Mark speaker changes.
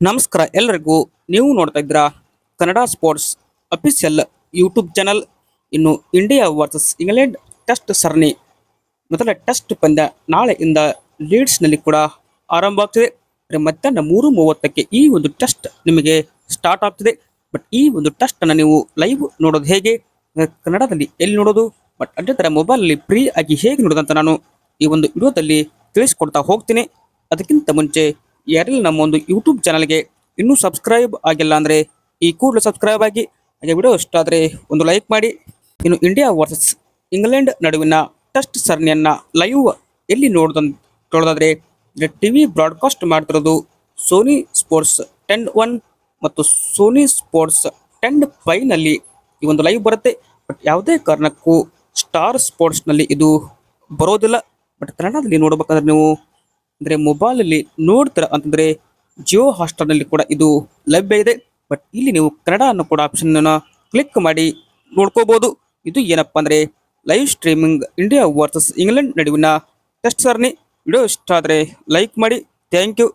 Speaker 1: ನಮಸ್ಕಾರ ಎಲ್ಲರಿಗೂ ನೀವು ನೋಡ್ತಾ ಇದ್ದೀರಾ Kannada sports official YouTube channel. ಇನ್ನು ಇಂಡಿಯಾ ವರ್ಸಸ್ ಇಂಗ್ಲೆಂಡ್ ಟೆಸ್ಟ್ ಸರಣಿ ಮೊದಲ ಟೆಸ್ಟ್ ಪಂದ್ಯ ನಾಳೆಯಿಂದ ಲೀಡ್ಸ್ನಲ್ಲಿ ಕೂಡ ಆರಂಭ ಆಗ್ತಿದೆ. ಮಧ್ಯಾಹ್ನ ಮೂರು ಮೂವತ್ತಕ್ಕೆ ಈ ಒಂದು ಟೆಸ್ಟ್ ನಿಮಗೆ ಸ್ಟಾರ್ಟ್ ಆಗ್ತಿದೆ. ಬಟ್ ಈ ಒಂದು ಟೆಸ್ಟನ್ನು ನೀವು ಲೈವ್ ನೋಡೋದು ಹೇಗೆ? ಕನ್ನಡದಲ್ಲಿ ಎಲ್ಲಿ ನೋಡೋದು? ಬಟ್ ಅದೇ ಥರ ಮೊಬೈಲಲ್ಲಿ ಫ್ರೀ ಆಗಿ ಹೇಗೆ ನೋಡೋದಂತ ನಾನು ಈ ಒಂದು ವಿಡಿಯೋದಲ್ಲಿ ತಿಳಿಸ್ಕೊಡ್ತಾ ಹೋಗ್ತೀನಿ. ಅದಕ್ಕಿಂತ ಮುಂಚೆ ಯಾರೆಲ್ಲ ನಮ್ಮ ಒಂದು ಯೂಟ್ಯೂಬ್ ಚಾನಲ್ಗೆ ಇನ್ನೂ ಸಬ್ಸ್ಕ್ರೈಬ್ ಆಗಿಲ್ಲ ಅಂದರೆ ಈ ಕೂಡಲೇ ಸಬ್ಸ್ಕ್ರೈಬ್ ಆಗಿ, ಹಾಗೆ ವಿಡಿಯೋ ಇಷ್ಟ ಆದರೆ ಒಂದು ಲೈಕ್ ಮಾಡಿ. ಇನ್ನು ಇಂಡಿಯಾ ವರ್ಸಸ್ ಇಂಗ್ಲೆಂಡ್ ನಡುವಿನ ಟೆಸ್ಟ್ ಸರಣಿಯನ್ನು ಲೈವ್ ಎಲ್ಲಿ ನೋಡ್ದ ನೋಡೋದಾದ್ರೆ ಟಿ ವಿ ಬ್ರಾಡ್ಕಾಸ್ಟ್ ಮಾಡ್ತಿರೋದು ಸೋನಿ ಸ್ಪೋರ್ಟ್ಸ್ ಟೆನ್ ಒನ್ ಮತ್ತು ಸೋನಿ ಸ್ಪೋರ್ಟ್ಸ್ ಟೆನ್ ಫೈವ್ನಲ್ಲಿ ಈ ಒಂದು ಲೈವ್ ಬರುತ್ತೆ. ಬಟ್ ಯಾವುದೇ ಕಾರಣಕ್ಕೂ ಸ್ಟಾರ್ ಸ್ಪೋರ್ಟ್ಸ್ನಲ್ಲಿ ಇದು ಬರೋದಿಲ್ಲ. ಬಟ್ ಕನ್ನಡದಲ್ಲಿ ನೋಡ್ಬೇಕಂದ್ರೆ ನೀವು ಅಂದರೆ ಮೊಬೈಲಲ್ಲಿ ನೋಡ್ತೀರ ಅಂತಂದರೆ ಜಿಯೋ ಹಾಟ್ಸ್ಟಾರ್ನಲ್ಲಿ ಕೂಡ ಇದು ಲಭ್ಯ ಇದೆ. ಬಟ್ ಇಲ್ಲಿ ನೀವು ಕನ್ನಡ ಅನ್ನೋ ಕೂಡ ಆಪ್ಷನ್ನ ಕ್ಲಿಕ್ ಮಾಡಿ ನೋಡ್ಕೋಬಹುದು ಇದು ಏನಪ್ಪಾ ಅಂದ್ರೆ live streaming India versus England ನಡುವಿನ ಟೆಸ್ಟ್ ಸರಣಿ. ವಿಡಿಯೋ ಇಷ್ಟ ಆದರೆ ಲೈಕ್ ಮಾಡಿ. Thank you